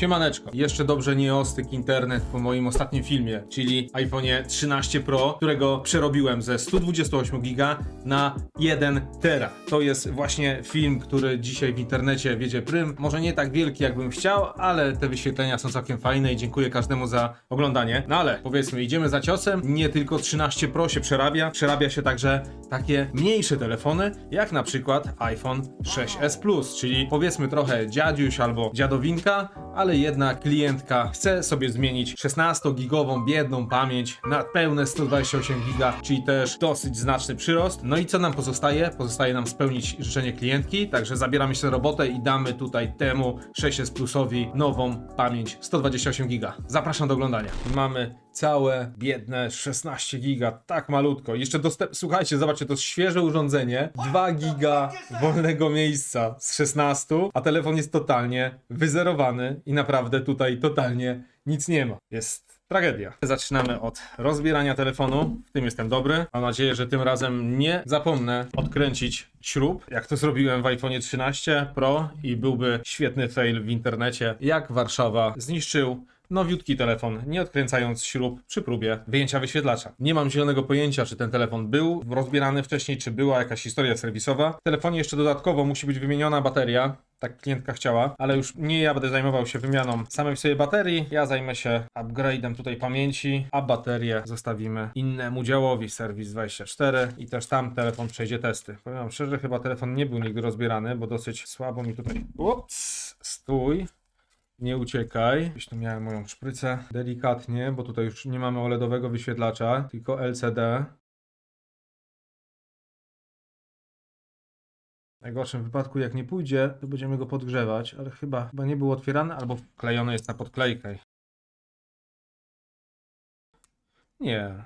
Siemaneczko. Jeszcze dobrze nie ostygł internet po moim ostatnim filmie, czyli iPhone 13 Pro, którego przerobiłem ze 128 giga na 1 tera. To jest właśnie film, który dzisiaj w internecie wiedzie prym. Może nie tak wielki, jakbym chciał, ale te wyświetlenia są całkiem fajne i dziękuję każdemu za oglądanie. No ale powiedzmy, idziemy za ciosem. Nie tylko 13 Pro się przerabia, przerabia się także takie mniejsze telefony, jak na przykład iPhone 6s Plus, czyli powiedzmy trochę dziadziuś albo dziadowinka, ale jednak klientka chce sobie zmienić 16-gigową biedną pamięć na pełne 128 giga, czyli też dosyć znaczny przyrost. No i co nam pozostaje? Pozostaje nam spełnić życzenie klientki, także zabieramy się robotę i damy tutaj temu 6s Plusowi nową pamięć 128 giga. Zapraszam do oglądania. Mamy całe biedne 16 giga, tak malutko. Jeszcze dostęp... Słuchajcie, zobaczcie, to świeże urządzenie, 2 giga wolnego miejsca z 16, a telefon jest totalnie wyzerowany i naprawdę tutaj totalnie nic nie ma. Jest tragedia. Zaczynamy od rozbierania telefonu. W tym jestem dobry. Mam nadzieję, że tym razem nie zapomnę odkręcić śrub, jak to zrobiłem w iPhone 13 Pro i byłby świetny fail w internecie, jak Warszawa zniszczył nowiutki telefon, nie odkręcając śrub przy próbie wyjęcia wyświetlacza. Nie mam zielonego pojęcia, czy ten telefon był rozbierany wcześniej, czy była jakaś historia serwisowa. W telefonie jeszcze dodatkowo musi być wymieniona bateria. Tak klientka chciała, ale już nie ja będę zajmował się wymianą samej sobie baterii. Ja zajmę się upgrade'em tutaj pamięci, a baterię zostawimy innemu działowi Service 24 i też tam telefon przejdzie testy. Powiem wam szczerze, chyba telefon nie był nigdy rozbierany, bo dosyć słabo mi tutaj... Ups, stój. Nie uciekaj. Gdzieś tu miałem moją szprycę. Delikatnie, bo tutaj już nie mamy OLEDowego wyświetlacza, tylko LCD. W najgorszym wypadku, jak nie pójdzie, to będziemy go podgrzewać, ale chyba, chyba nie był otwierany, albo wklejony jest na podklejkę. Nie.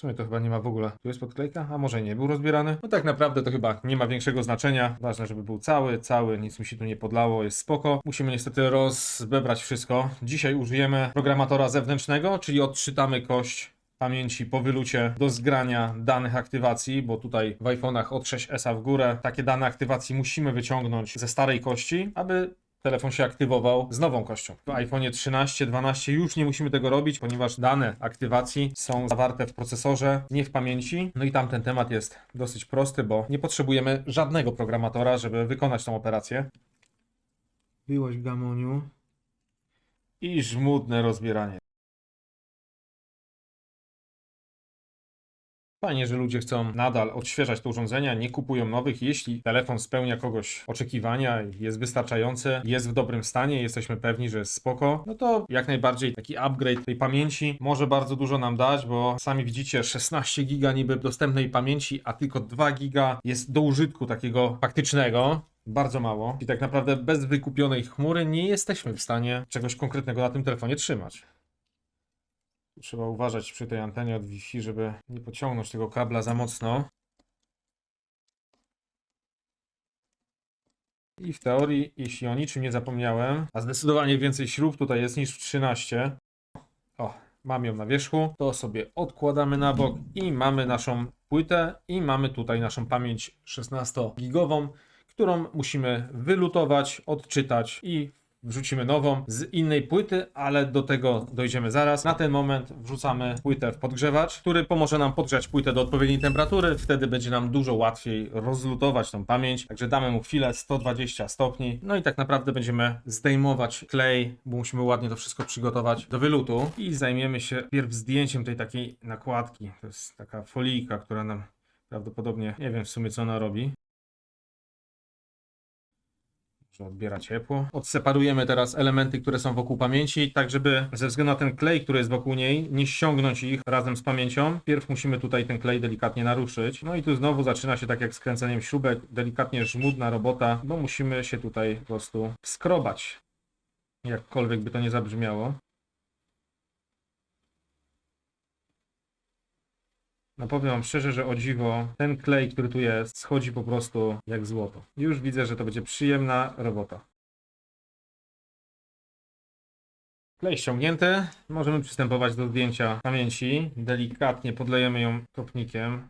W sumie to chyba nie ma w ogóle. Tu jest podklejka? A może nie był rozbierany? No tak naprawdę to chyba nie ma większego znaczenia. Ważne, żeby był cały, cały, nic mi się tu nie podlało, jest spoko. Musimy niestety rozbebrać wszystko. Dzisiaj użyjemy programatora zewnętrznego, czyli odczytamy kość pamięci po wylucie do zgrania danych aktywacji, bo tutaj w iPhone'ach od 6S w górę takie dane aktywacji musimy wyciągnąć ze starej kości, aby telefon się aktywował z nową kością. W iPhone 13, 12 już nie musimy tego robić, ponieważ dane aktywacji są zawarte w procesorze, nie w pamięci. No i tam ten temat jest dosyć prosty, bo nie potrzebujemy żadnego programatora, żeby wykonać tą operację. Byłaś w gamoniu. I żmudne rozbieranie. Fajnie, że ludzie chcą nadal odświeżać te urządzenia, nie kupują nowych. Jeśli telefon spełnia kogoś oczekiwania, jest wystarczający, jest w dobrym stanie, jesteśmy pewni, że jest spoko, no to jak najbardziej taki upgrade tej pamięci może bardzo dużo nam dać, bo sami widzicie 16 giga niby dostępnej pamięci, a tylko 2 giga jest do użytku takiego faktycznego. Bardzo mało. I tak naprawdę bez wykupionej chmury nie jesteśmy w stanie czegoś konkretnego na tym telefonie trzymać. Trzeba uważać przy tej antenie od Wi-Fi, żeby nie pociągnąć tego kabla za mocno. I w teorii, jeśli o niczym nie zapomniałem, a zdecydowanie więcej śrub tutaj jest niż w 13. O, mam ją na wierzchu. To sobie odkładamy na bok i mamy naszą płytę i mamy tutaj naszą pamięć 16-gigową, którą musimy wylutować, odczytać i wrzucimy nową z innej płyty, ale do tego dojdziemy zaraz. Na ten moment wrzucamy płytę w podgrzewacz, który pomoże nam podgrzać płytę do odpowiedniej temperatury. Wtedy będzie nam dużo łatwiej rozlutować tą pamięć. Także damy mu chwilę 120 stopni. No i tak naprawdę będziemy zdejmować klej, bo musimy ładnie to wszystko przygotować do wylutu i zajmiemy się pierw zdjęciem tej takiej nakładki. To jest taka folijka, która nam prawdopodobnie, nie wiem w sumie co ona robi odbiera ciepło. Odseparujemy teraz elementy, które są wokół pamięci, tak żeby ze względu na ten klej, który jest wokół niej, nie ściągnąć ich razem z pamięcią. Pierw musimy tutaj ten klej delikatnie naruszyć. No i tu znowu zaczyna się tak jak z kręceniem śrubek, delikatnie żmudna robota, bo musimy się tutaj po prostu skrobać. Jakkolwiek by to nie zabrzmiało. No powiem wam szczerze, że o dziwo, ten klej, który tu jest, schodzi po prostu jak złoto. Już widzę, że to będzie przyjemna robota. Klej ściągnięty. Możemy przystępować do zdjęcia pamięci. Delikatnie podlejemy ją topnikiem.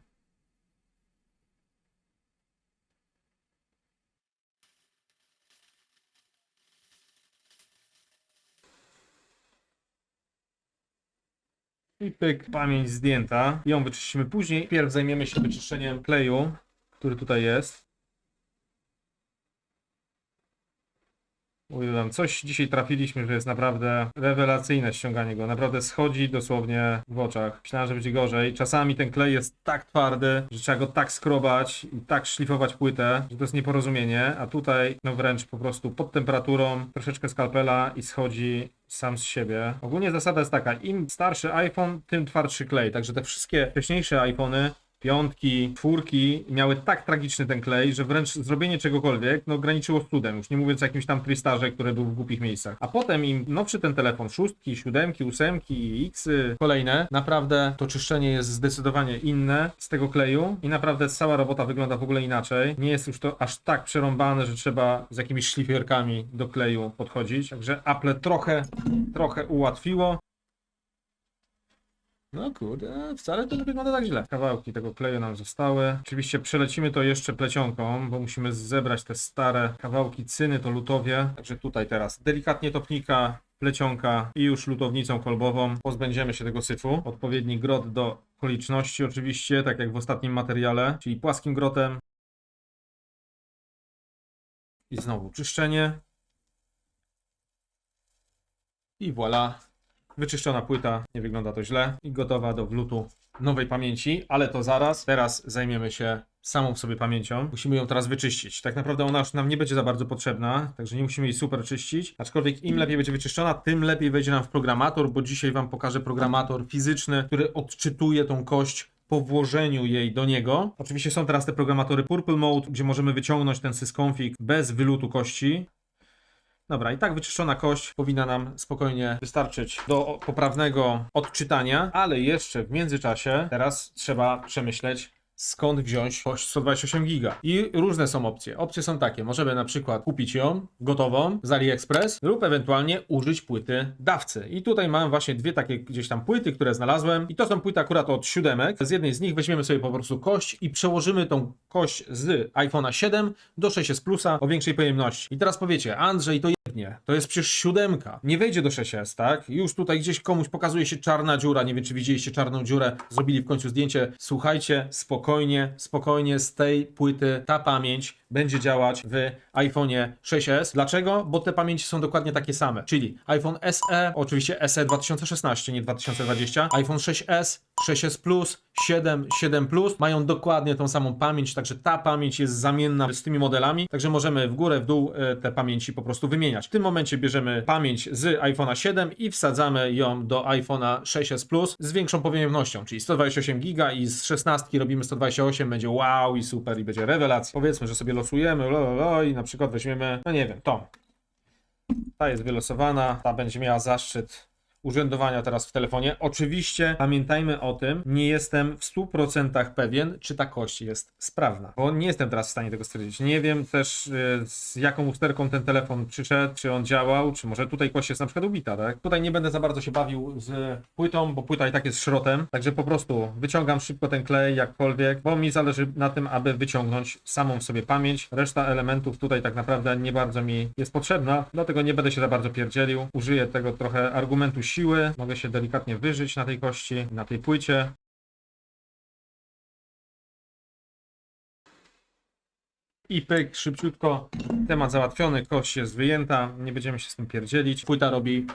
I pyk, pamięć zdjęta. Ją wyczyścimy później. Pierw zajmiemy się wyczyszczeniem kleju, który tutaj jest. Mówię coś dzisiaj trafiliśmy, że jest naprawdę rewelacyjne ściąganie go. Naprawdę schodzi dosłownie w oczach. Myślałem, że będzie gorzej. Czasami ten klej jest tak twardy, że trzeba go tak skrobać i tak szlifować płytę, że to jest nieporozumienie. A tutaj, no wręcz po prostu pod temperaturą, troszeczkę skalpela i schodzi sam z siebie. Ogólnie zasada jest taka, im starszy iPhone, tym twardszy klej. Także te wszystkie wcześniejsze iPhony piątki, czwórki miały tak tragiczny ten klej, że wręcz zrobienie czegokolwiek no, graniczyło z cudem, już nie mówiąc o jakimś tam tristarze, który był w głupich miejscach. A potem im nowszy ten telefon, szóstki, siódemki, ósemki, xy, kolejne, naprawdę to czyszczenie jest zdecydowanie inne z tego kleju i naprawdę cała robota wygląda w ogóle inaczej. Nie jest już to aż tak przerąbane, że trzeba z jakimiś szlifierkami do kleju podchodzić. Także Apple trochę, trochę ułatwiło. No kurde, wcale to nie wygląda tak źle. Kawałki tego kleju nam zostały. Oczywiście przelecimy to jeszcze plecionką, bo musimy zebrać te stare kawałki cyny, to lutowie. Także tutaj teraz delikatnie topnika, plecionka i już lutownicą kolbową pozbędziemy się tego syfu. Odpowiedni grot do okoliczności oczywiście, tak jak w ostatnim materiale, czyli płaskim grotem. I znowu czyszczenie. I voilà, Wyczyszczona płyta, nie wygląda to źle i gotowa do wlutu nowej pamięci, ale to zaraz. Teraz zajmiemy się samą w sobie pamięcią. Musimy ją teraz wyczyścić. Tak naprawdę ona już nam nie będzie za bardzo potrzebna, także nie musimy jej super czyścić. Aczkolwiek im lepiej będzie wyczyszczona, tym lepiej wejdzie nam w programator, bo dzisiaj Wam pokażę programator fizyczny, który odczytuje tą kość po włożeniu jej do niego. Oczywiście są teraz te programatory Purple Mode, gdzie możemy wyciągnąć ten sysconfig bez wylutu kości. Dobra, i tak wyczyszczona kość powinna nam spokojnie wystarczyć do poprawnego odczytania, ale jeszcze w międzyczasie teraz trzeba przemyśleć skąd wziąć kość 128 giga. I różne są opcje. Opcje są takie, możemy na przykład kupić ją gotową z AliExpress lub ewentualnie użyć płyty dawcy. I tutaj mam właśnie dwie takie gdzieś tam płyty, które znalazłem i to są płyty akurat od siódemek. Z jednej z nich weźmiemy sobie po prostu kość i przełożymy tą kość z iPhone'a 7 do 6s Plusa o większej pojemności. I teraz powiecie, Andrzej, to to jest przecież siódemka. Nie wejdzie do 6s, tak? Już tutaj gdzieś komuś pokazuje się czarna dziura, nie wiem czy widzieliście czarną dziurę, zrobili w końcu zdjęcie. Słuchajcie, spokojnie, spokojnie z tej płyty ta pamięć będzie działać w iPhone'ie 6s. Dlaczego? Bo te pamięci są dokładnie takie same, czyli iPhone SE, oczywiście SE 2016, nie 2020, iPhone 6s, 6s Plus, 7, 7 Plus mają dokładnie tą samą pamięć, także ta pamięć jest zamienna z tymi modelami, także możemy w górę, w dół e, te pamięci po prostu wymieniać. W tym momencie bierzemy pamięć z iPhone'a 7 i wsadzamy ją do iPhone'a 6s Plus z większą pojemnością, czyli 128 giga i z 16 robimy 128, będzie wow i super i będzie rewelacja. Powiedzmy, że sobie losujemy lo, lo, lo, i na przykład weźmiemy, no nie wiem, tą. Ta jest wylosowana, ta będzie miała zaszczyt urzędowania teraz w telefonie. Oczywiście pamiętajmy o tym, nie jestem w 100% pewien, czy ta kość jest sprawna, bo nie jestem teraz w stanie tego stwierdzić. Nie wiem też y, z jaką usterką ten telefon przyszedł, czy on działał, czy może tutaj kość jest na przykład ubita, tak? Tutaj nie będę za bardzo się bawił z płytą, bo płyta i tak jest szrotem, także po prostu wyciągam szybko ten klej, jakkolwiek, bo mi zależy na tym, aby wyciągnąć samą sobie pamięć. Reszta elementów tutaj tak naprawdę nie bardzo mi jest potrzebna, dlatego nie będę się za bardzo pierdzielił. Użyję tego trochę argumentu siły, mogę się delikatnie wyżyć na tej kości, na tej płycie. I pyk, szybciutko, temat załatwiony, kość jest wyjęta, nie będziemy się z tym pierdzielić. Płyta robi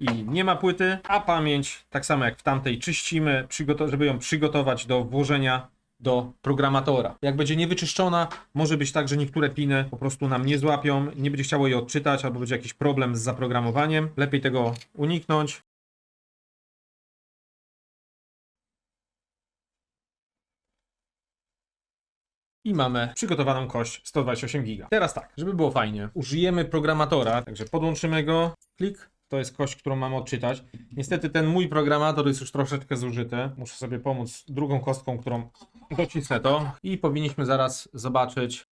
i nie ma płyty, a pamięć, tak samo jak w tamtej, czyścimy, żeby ją przygotować do włożenia do programatora. Jak będzie niewyczyszczona, może być tak, że niektóre piny po prostu nam nie złapią, nie będzie chciało jej odczytać, albo będzie jakiś problem z zaprogramowaniem. Lepiej tego uniknąć. I mamy przygotowaną kość 128 GB. Teraz tak, żeby było fajnie, użyjemy programatora, także podłączymy go, klik, to jest kość, którą mamy odczytać. Niestety ten mój programator jest już troszeczkę zużyty. Muszę sobie pomóc drugą kostką, którą docisnę to. I powinniśmy zaraz zobaczyć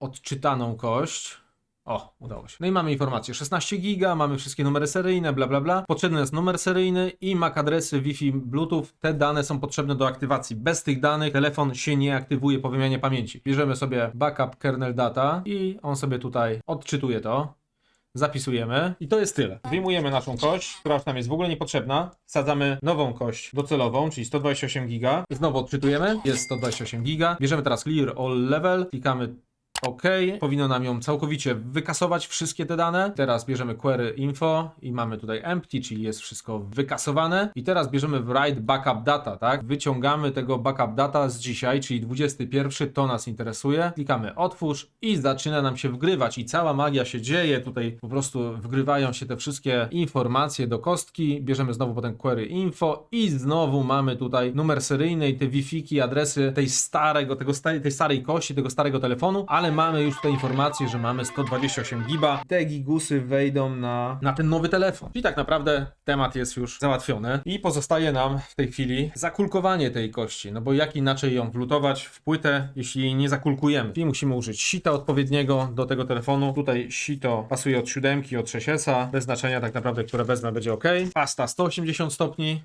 odczytaną kość. O, udało się. No i mamy informację. 16 giga, mamy wszystkie numery seryjne, bla bla bla. Potrzebny jest numer seryjny i MAC adresy Wi-Fi, Bluetooth. Te dane są potrzebne do aktywacji. Bez tych danych telefon się nie aktywuje po wymianie pamięci. Bierzemy sobie backup kernel data i on sobie tutaj odczytuje to. Zapisujemy i to jest tyle. Wyjmujemy naszą kość, która już nam jest w ogóle niepotrzebna. Wsadzamy nową kość docelową, czyli 128 giga. Znowu odczytujemy, jest 128 giga. Bierzemy teraz clear all level, klikamy OK. Powinno nam ją całkowicie wykasować wszystkie te dane. Teraz bierzemy query info i mamy tutaj empty, czyli jest wszystko wykasowane. I teraz bierzemy write backup data, tak? Wyciągamy tego backup data z dzisiaj, czyli 21, to nas interesuje. Klikamy otwórz i zaczyna nam się wgrywać i cała magia się dzieje. Tutaj po prostu wgrywają się te wszystkie informacje do kostki. Bierzemy znowu potem query info i znowu mamy tutaj numer seryjny i te wifiki, adresy tej starego, tego tej starej kości, tego starego telefonu, ale mamy już tutaj informację, że mamy 128 giba. Te gigusy wejdą na, na ten nowy telefon. I tak naprawdę temat jest już załatwiony i pozostaje nam w tej chwili zakulkowanie tej kości, no bo jak inaczej ją wlutować w płytę, jeśli jej nie zakulkujemy. Czyli musimy użyć sita odpowiedniego do tego telefonu. Tutaj sito pasuje od 7, od 6S, bez znaczenia tak naprawdę, które wezmę będzie ok. Pasta 180 stopni,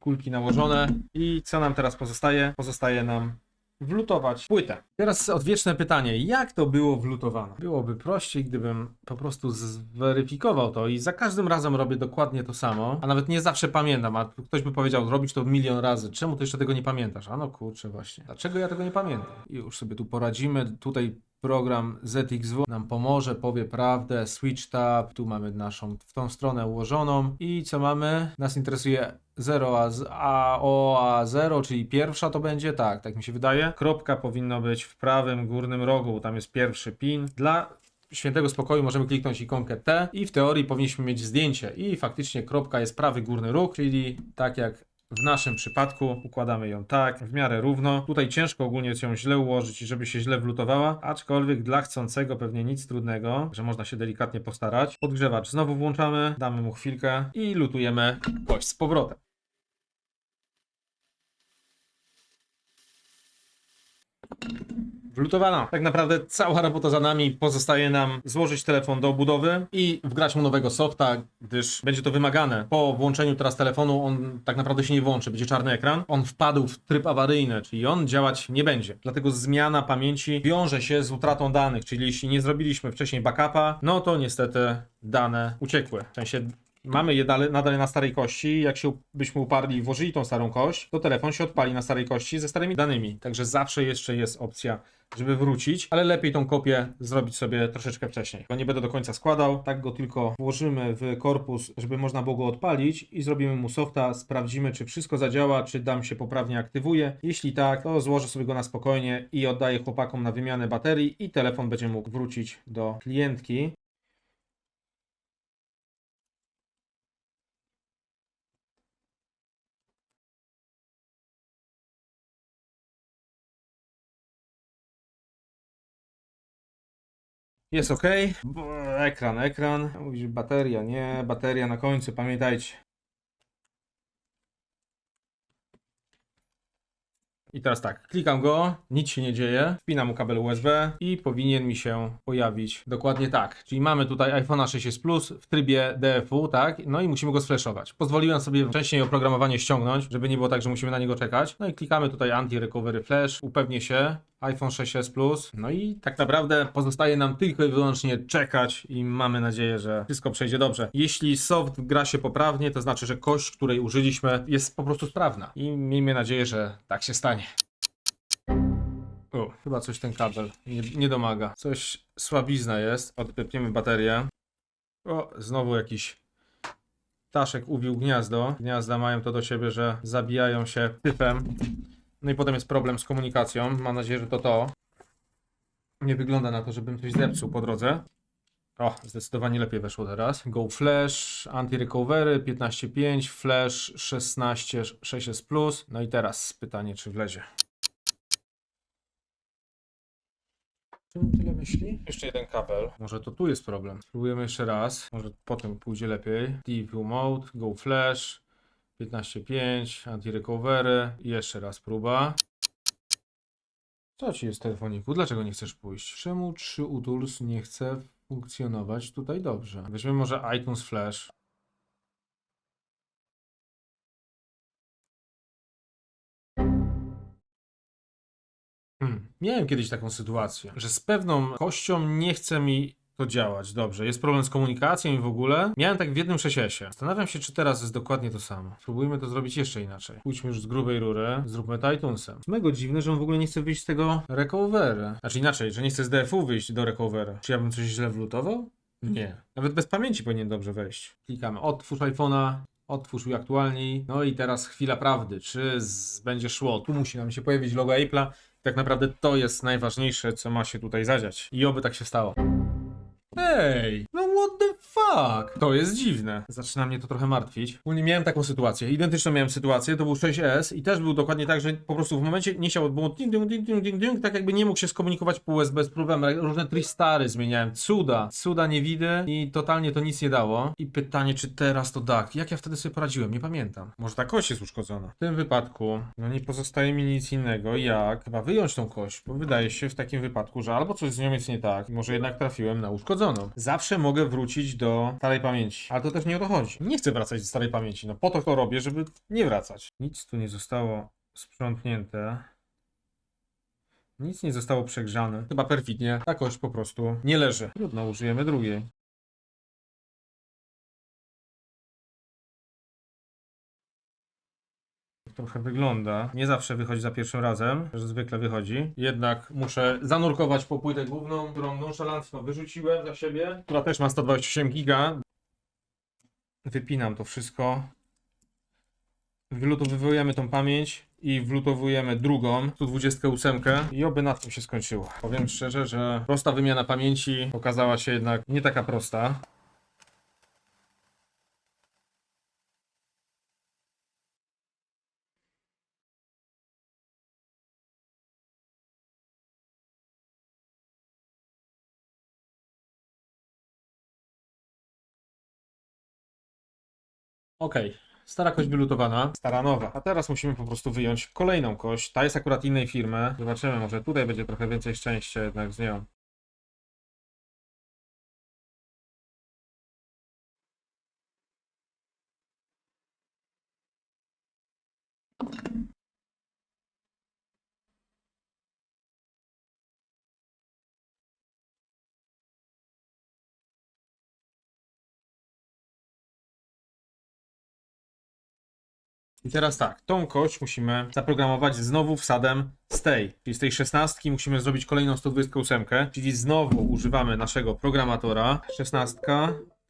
kulki nałożone i co nam teraz pozostaje? Pozostaje nam wlutować płytę. Teraz odwieczne pytanie, jak to było wlutowane? Byłoby prościej, gdybym po prostu zweryfikował to i za każdym razem robię dokładnie to samo, a nawet nie zawsze pamiętam, a ktoś by powiedział, zrobić to milion razy, czemu ty jeszcze tego nie pamiętasz? A no kurczę właśnie, dlaczego ja tego nie pamiętam? I już sobie tu poradzimy, tutaj program ZXW nam pomoże, powie prawdę, switch tab, tu mamy naszą w tą stronę ułożoną i co mamy? Nas interesuje 0 a, a o a 0, czyli pierwsza to będzie, tak, tak mi się wydaje. Kropka powinno być w prawym górnym rogu, tam jest pierwszy pin. Dla świętego spokoju możemy kliknąć ikonkę T i w teorii powinniśmy mieć zdjęcie i faktycznie kropka jest prawy górny róg, czyli tak jak w naszym przypadku układamy ją tak, w miarę równo. Tutaj ciężko ogólnie jest ją źle ułożyć i żeby się źle wlutowała, aczkolwiek dla chcącego pewnie nic trudnego, że można się delikatnie postarać. Podgrzewacz znowu włączamy, damy mu chwilkę i lutujemy kość z powrotem. Wlutowana. Tak naprawdę cała robota za nami. Pozostaje nam złożyć telefon do obudowy i wgrać mu nowego softa, gdyż będzie to wymagane. Po włączeniu teraz telefonu on tak naprawdę się nie włączy, będzie czarny ekran. On wpadł w tryb awaryjny, czyli on działać nie będzie. Dlatego zmiana pamięci wiąże się z utratą danych, czyli jeśli nie zrobiliśmy wcześniej backupa, no to niestety dane uciekły. W sensie Mamy je dalej, nadal na starej kości. Jak się byśmy uparli i włożyli tą starą kość, to telefon się odpali na starej kości ze starymi danymi. Także zawsze jeszcze jest opcja, żeby wrócić, ale lepiej tą kopię zrobić sobie troszeczkę wcześniej. Go nie będę do końca składał, tak go tylko włożymy w korpus, żeby można było go odpalić i zrobimy mu softa, sprawdzimy czy wszystko zadziała, czy dam się poprawnie aktywuje. Jeśli tak, to złożę sobie go na spokojnie i oddaję chłopakom na wymianę baterii i telefon będzie mógł wrócić do klientki. Jest ok. Ekran, ekran. Mówisz bateria, nie, bateria na końcu, pamiętajcie. I teraz tak, klikam go, nic się nie dzieje, wpinam mu kabel USB i powinien mi się pojawić dokładnie tak. Czyli mamy tutaj iPhone'a 6s Plus w trybie DFU, tak? No i musimy go sflashować. Pozwoliłem sobie wcześniej oprogramowanie ściągnąć, żeby nie było tak, że musimy na niego czekać. No i klikamy tutaj Anti-Recovery Flash, upewnię się, iPhone 6s Plus. No i tak naprawdę pozostaje nam tylko i wyłącznie czekać i mamy nadzieję, że wszystko przejdzie dobrze. Jeśli soft gra się poprawnie, to znaczy, że kość, której użyliśmy, jest po prostu sprawna. I miejmy nadzieję, że tak się stanie. O, chyba coś ten kabel nie, nie domaga. Coś słabizna jest. Odpypniemy baterię. O, znowu jakiś ptaszek ubił gniazdo. Gniazda mają to do siebie, że zabijają się typem. No i potem jest problem z komunikacją. Mam nadzieję, że to to. Nie wygląda na to, żebym coś zepsuł po drodze. O, zdecydowanie lepiej weszło teraz. Go Flash, anti-recovery 15.5, Flash 16.6s Plus. No i teraz pytanie, czy wlezie. Czemu tyle myśli? Jeszcze jeden kabel. Może to tu jest problem. Spróbujemy jeszcze raz. Może potem pójdzie lepiej. TV Mode, Go Flash 15.5, anti-recovery. Jeszcze raz próba. Co ci jest, telefoniku? Dlaczego nie chcesz pójść? Czemu 3 utools nie chce funkcjonować tutaj dobrze? Weźmy może iTunes Flash. Hmm. Miałem kiedyś taką sytuację, że z pewną kością nie chce mi to działać. Dobrze, jest problem z komunikacją i w ogóle. Miałem tak w jednym przesiesie. Zastanawiam się, czy teraz jest dokładnie to samo. Spróbujmy to zrobić jeszcze inaczej. Pójdźmy już z grubej rury, zróbmy to iTunesem. Mego dziwne, że on w ogóle nie chce wyjść z tego recovery. Znaczy inaczej, że nie chce z DFU wyjść do recovery. Czy ja bym coś źle wlutował? Nie. Nawet bez pamięci powinien dobrze wejść. Klikamy otwórz iPhone'a, otwórz uaktualnij. No i teraz chwila prawdy. Czy będzie szło? Tu musi nam się pojawić logo Apple'a. Tak naprawdę to jest najważniejsze, co ma się tutaj zadziać. I oby tak się stało. Ej, no what the fuck? To jest dziwne. Zaczyna mnie to trochę martwić. Ogólnie miałem taką sytuację, identyczną miałem sytuację, to był 6S i też był dokładnie tak, że po prostu w momencie nie chciał, było ding, ding, ding, ding, ding, ding, tak jakby nie mógł się skomunikować po USB bez problemu. Różne tristary zmieniałem, cuda, cuda nie widzę i totalnie to nic nie dało. I pytanie, czy teraz to tak? Jak ja wtedy sobie poradziłem? Nie pamiętam. Może ta kość jest uszkodzona. W tym wypadku, no nie pozostaje mi nic innego, jak chyba wyjąć tą kość, bo wydaje się w takim wypadku, że albo coś z nią jest nie tak, może jednak trafiłem na uszkodzoną. Zawsze mogę wrócić do starej pamięci, ale to też nie o to chodzi. Nie chcę wracać do starej pamięci, no po to to robię, żeby nie wracać. Nic tu nie zostało sprzątnięte. Nic nie zostało przegrzane. Chyba perfidnie. Ta kość po prostu nie leży. Trudno, użyjemy drugiej. Trochę wygląda. Nie zawsze wychodzi za pierwszym razem, że zwykle wychodzi. Jednak muszę zanurkować po płytę główną, którą nonszalancko wyrzuciłem za siebie, która też ma 128 giga. Wypinam to wszystko. Wylutowujemy tą pamięć i wlutowujemy drugą, tu 28 i oby na tym się skończyło. Powiem szczerze, że prosta wymiana pamięci okazała się jednak nie taka prosta. Okej, stara kość wylutowana, stara nowa. A teraz musimy po prostu wyjąć kolejną kość. Ta jest akurat innej firmy. Zobaczymy, może tutaj będzie trochę więcej szczęścia jednak z nią. I teraz tak, tą kość musimy zaprogramować znowu wsadem z tej, czyli z tej 16 musimy zrobić kolejną 128, czyli znowu używamy naszego programatora. 16,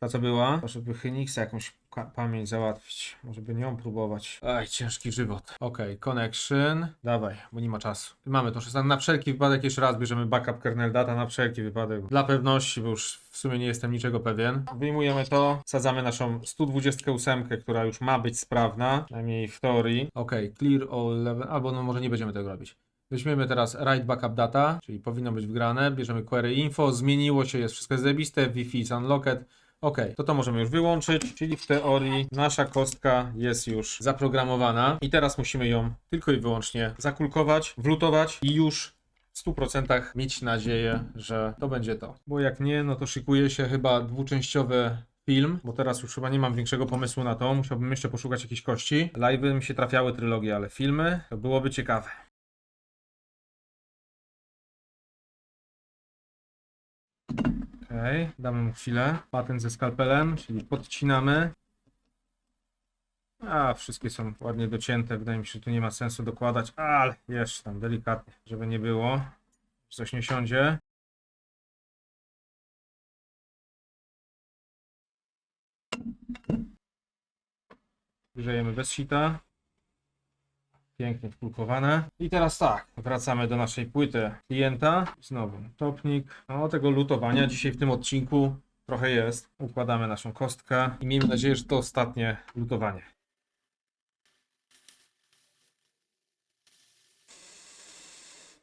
ta co była, żeby Hynixa jakąś pamięć załatwić, może by nią próbować. Aj, ciężki żywot. Ok, connection, dawaj, bo nie ma czasu. Mamy to 16, na wszelki wypadek jeszcze raz bierzemy backup kernel data, na wszelki wypadek. Dla pewności, bo już w sumie nie jestem niczego pewien. Wyjmujemy to, sadzamy naszą 128, która już ma być sprawna, przynajmniej w teorii. Ok, clear all level, albo no może nie będziemy tego robić. Weźmiemy teraz write backup data, czyli powinno być wgrane. Bierzemy query info, zmieniło się, jest wszystko zebiste, Wi-Fi is unlocked. Ok, to to możemy już wyłączyć, czyli w teorii nasza kostka jest już zaprogramowana i teraz musimy ją tylko i wyłącznie zakulkować, wlutować i już w 100% mieć nadzieję, że to będzie to. Bo jak nie, no to szykuje się chyba dwuczęściowy film, bo teraz już chyba nie mam większego pomysłu na to. Musiałbym jeszcze poszukać jakiejś kości. Live'y mi się trafiały trylogie, ale filmy to byłoby ciekawe. Okej, damy mu chwilę. Patent ze skalpelem, czyli podcinamy. A, wszystkie są ładnie docięte. Wydaje mi się, że tu nie ma sensu dokładać, ale jeszcze tam delikatnie, żeby nie było. Coś nie siądzie. Grzejemy bez sita. Pięknie wkulkowane. I teraz tak, wracamy do naszej płyty klienta. Znowu topnik. No tego lutowania dzisiaj w tym odcinku trochę jest. Układamy naszą kostkę i miejmy nadzieję, że to ostatnie lutowanie.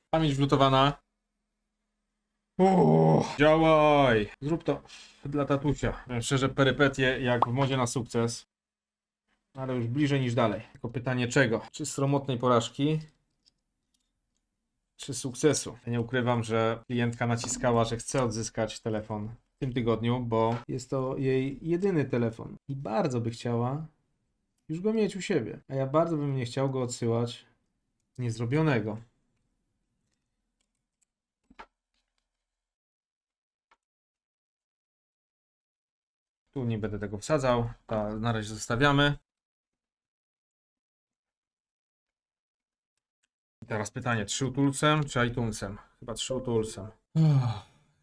Pamięć wlutowana. Uuu, działaj! Zrób to dla tatusia. Powiem Szczerze, perypetie jak w modzie na sukces. No ale już bliżej niż dalej. Tylko pytanie czego? Czy sromotnej porażki, czy sukcesu? Nie ukrywam, że klientka naciskała, że chce odzyskać telefon w tym tygodniu, bo jest to jej jedyny telefon i bardzo by chciała już go mieć u siebie. A ja bardzo bym nie chciał go odsyłać niezrobionego. Tu nie będę tego wsadzał, ta na razie zostawiamy. Teraz pytanie, 3 utulsem czy iTunesem? Chyba 3 utulsem.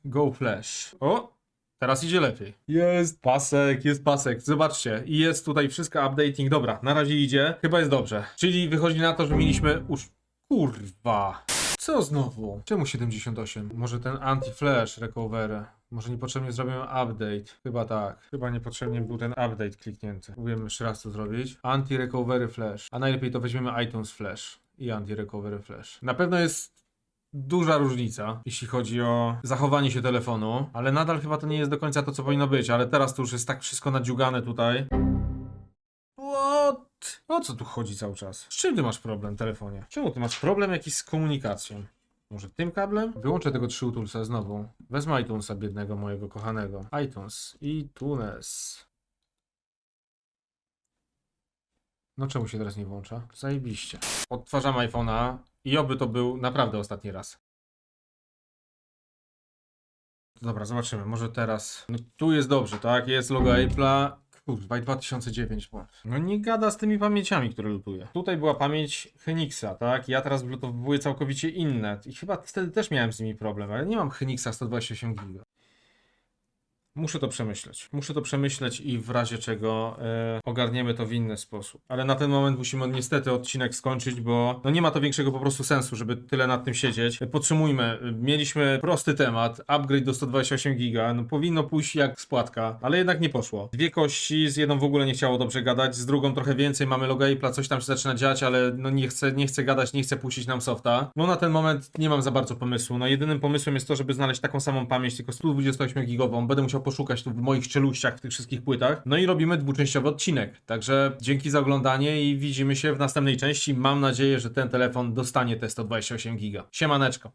Go Flash. O! Teraz idzie lepiej. Jest pasek, jest pasek. Zobaczcie. I jest tutaj wszystko updating. Dobra, na razie idzie. Chyba jest dobrze. Czyli wychodzi na to, że mieliśmy już... Kurwa. Co znowu? Czemu 78? Może ten anti-flash recovery? Może niepotrzebnie zrobiłem update? Chyba tak. Chyba niepotrzebnie był ten update kliknięty. Mówiłem jeszcze raz to zrobić. Anti-recovery flash. A najlepiej to weźmiemy iTunes flash i anti-recovery flash. Na pewno jest duża różnica, jeśli chodzi o zachowanie się telefonu, ale nadal chyba to nie jest do końca to, co powinno być, ale teraz to już jest tak wszystko nadziugane tutaj. What? O co tu chodzi cały czas? Z czym ty masz problem, telefonie? Czemu ty masz problem jakiś z komunikacją? Może tym kablem? Wyłączę tego 3 Tulsa znowu. Wezmę iTunesa biednego mojego kochanego. iTunes. iTunes. No czemu się teraz nie włącza? Zajebiście. Odtwarzam iPhone'a i oby to był naprawdę ostatni raz. Dobra, zobaczymy. Może teraz. No tu jest dobrze, tak? Jest logo Apple'a. Kurwa, i 2009. bo- No nie gada z tymi pamięciami, które lutuje. Tutaj była pamięć Henixa, tak? Ja teraz lutowuję całkowicie inne. I chyba wtedy też miałem z nimi problem, ale nie mam Henixa 128 GB. Muszę to przemyśleć. Muszę to przemyśleć i w razie czego e, ogarniemy to w inny sposób. Ale na ten moment musimy niestety odcinek skończyć, bo no nie ma to większego po prostu sensu, żeby tyle nad tym siedzieć. Podsumujmy. Mieliśmy prosty temat, upgrade do 128 giga. No powinno pójść jak spłatka, ale jednak nie poszło. Dwie kości, z jedną w ogóle nie chciało dobrze gadać, z drugą trochę więcej, mamy logo Apple'a, coś tam się zaczyna dziać, ale no nie chcę, nie chcę gadać, nie chcę puścić nam softa. No na ten moment nie mam za bardzo pomysłu. No jedynym pomysłem jest to, żeby znaleźć taką samą pamięć, tylko 128 gigową. Będę musiał poszukać tu w moich czeluściach, w tych wszystkich płytach. No i robimy dwuczęściowy odcinek. Także dzięki za oglądanie i widzimy się w następnej części. Mam nadzieję, że ten telefon dostanie te 128 giga. Siemaneczko.